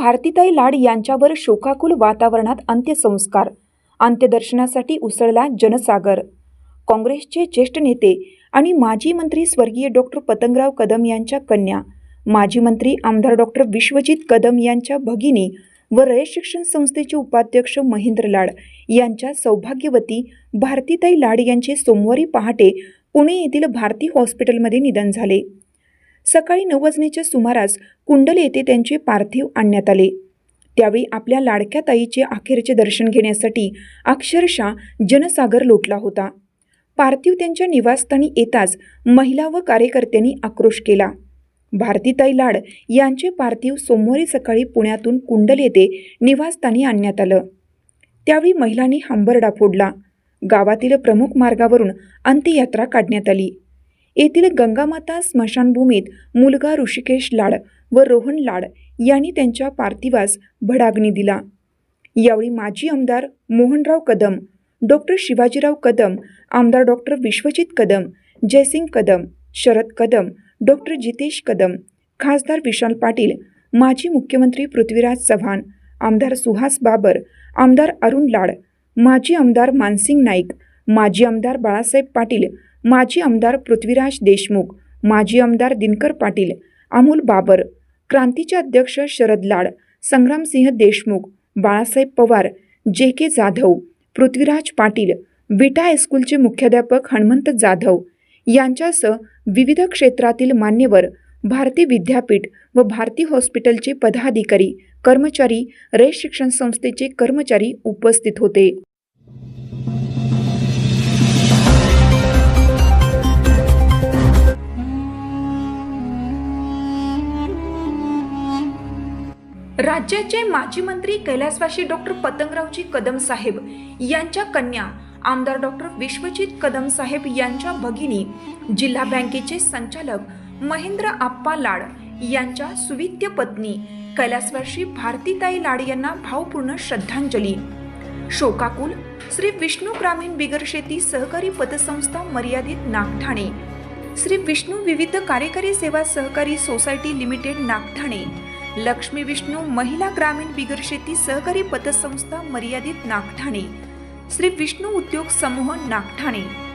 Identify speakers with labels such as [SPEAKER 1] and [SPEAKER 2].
[SPEAKER 1] भारतीताई लाड यांच्यावर शोकाकुल वातावरणात अंत्यसंस्कार अंत्यदर्शनासाठी उसळला जनसागर. काँग्रेसचे ज्येष्ठ नेते आणि माजी मंत्री स्वर्गीय डॉक्टर पतंगराव कदम यांच्या कन्या माजी मंत्री आमदार डॉक्टर विश्वजित कदम यांच्या भगिनी व रयत शिक्षण संस्थेचे उपाध्यक्ष महेंद्र लाड यांच्या सौभाग्यवती भारतीताई लाड यांचे सोमवारी पहाटे पुणे येथील भारती हॉस्पिटलमध्ये निधन झाले. सकाळी नऊ वाजण्याच्या सुमारास कुंडल येथे त्यांचे पार्थिव आणण्यात आले. त्यावेळी आपल्या लाडक्या ताईचे अखेरचे दर्शन घेण्यासाठी अक्षरशः जनसागर लोटला होता. पार्थिव त्यांच्या निवासस्थानी येताच महिला व कार्यकर्त्यांनी आक्रोश केला. भारतीताई लाड यांचे पार्थिव सोमवारी सकाळी पुण्यातून कुंडल येथे निवासस्थानी आणण्यात आलं. त्यावेळी महिलांनी हंबरडा फोडला. गावातील प्रमुख मार्गावरून अंत्ययात्रा काढण्यात आली. येथील गंगामाता स्मशानभूमीत मुलगा ऋषिकेश लाड व रोहन लाड यांनी त्यांच्या पार्थिवास भडाग्नी दिला. यावेळी माजी आमदार मोहनराव कदम डॉक्टर शिवाजीराव कदम आमदार डॉक्टर विश्वजित कदम जयसिंग कदम शरद कदम डॉक्टर जितेश कदम खासदार विशाल पाटील माजी मुख्यमंत्री पृथ्वीराज चव्हाण आमदार सुहास बाबर आमदार अरुण लाड माजी आमदार मानसिंग नाईक माजी आमदार बाळासाहेब पाटील माजी आमदार पृथ्वीराज देशमुख माजी आमदार दिनकर पाटील अमोल बाबर क्रांतीचे अध्यक्ष शरद लाड संग्रामसिंह देशमुख बाळासाहेब पवार जे के जाधव पृथ्वीराज पाटील विटा हायस्कूलचे मुख्याध्यापक हनुमंत जाधव यांच्यासह विविध क्षेत्रातील मान्यवर भारती विद्यापीठ व भारती हॉस्पिटलचे पदाधिकारी कर्मचारी रयत शिक्षण संस्थेचे कर्मचारी उपस्थित होते. राज्याचे माजी मंत्री कैलासवासी डॉक्टर पतंगरावजी कदम साहेब यांच्या कन्या आमदार डॉक्टर विश्वजित कदम साहेब यांच्या भगिनी जिल्हा बँकेचे संचालक महेंद्र आप्पा लाड यांच्या सुविद्य पत्नी कैलासवर्षी भारतीताई लाड यांना भावपूर्ण श्रद्धांजली. शोकाकुल श्री विष्णू ग्रामीण बिगर शेती सहकारी पतसंस्था मर्यादित नागठाणे. श्री विष्णू विविध कार्यकारी सेवा सहकारी सोसायटी लिमिटेड नागठाणे. लक्ष्मी विष्णू महिला ग्रामीण बिगर शेती सहकारी पतसंस्था मर्यादित नागठाणे. श्री विष्णू उद्योग समूह नागठाणे.